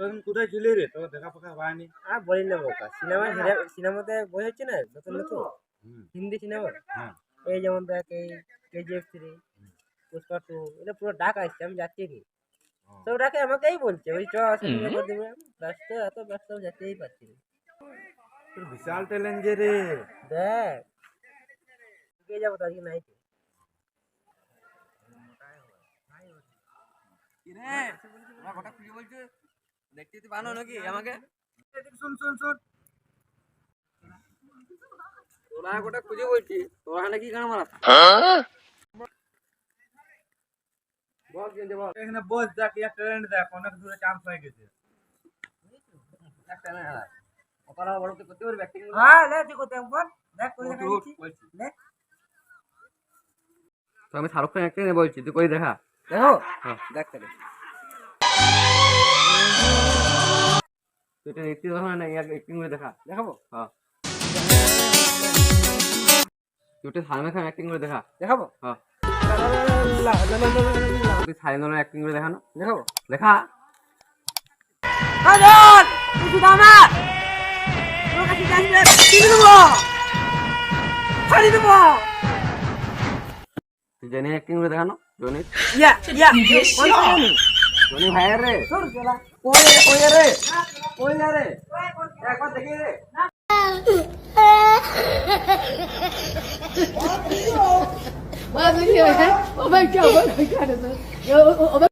এতদিন কোথায় ছিলি রে? তোর দেখা ফাঁকা পায়নি আর বলি না বোকা সিনেমা সিনেমাতে বই হচ্ছে না? নতুন নতুন? হিন্দি সিনেমা? হ্যাঁ। এই যেমন দেখ এই কেজিএফ থ্রি পুষ্পা টু এটা পুরো ডাক আসছে আমি যাচ্ছি নি তো ডাকে আমাকেই বলছে ওই চ সিনেমা করে দেবে ব্যস্ত এত ব্যস্ত যেতেই পারছি তোর বিশাল ট্যালেন্ট রে। দেখ। কে যাব তো আজকে নাইতে দেখতে তো বানো নাকি আমাকে? শুন শুন শুন। তোরা গোটা খুঁজে বলছি তোরা নাকি গান মারা বল কিনতে বল। এখানে বস দেখ ইয়ার ট্যালেন্ট দেখ অনেক দূরে চান্স হয়ে গেছে। ওরা বড় তো করতে পারবে হ্যাঁ লে তুই দেখ করে দেখা। দিচ্ছি তো আমি শাহরুখ খান অ্যাক্টিং বলছি তুই কই দেখা? দেখো। হ্যাঁ দেখ তাহলে। এটা দেখতে দেখা না অ্যাক্টিং করে দেখা। দেখাবো? হ্যাঁ। তুই সালমান খান অ্যাক্টিং করে দেখা। দেখাবো? হ্যাঁ। তুই সালমান অ্যাক্টিং করে দেখানো। দেখাবো? দেখা। জনি অ্যাক্টিং করে দেখানো? জনি? জনি? রে? কই কই রে কই রে একবার দেখি রে ও ভাই কি ও ভাই কি ও ভাই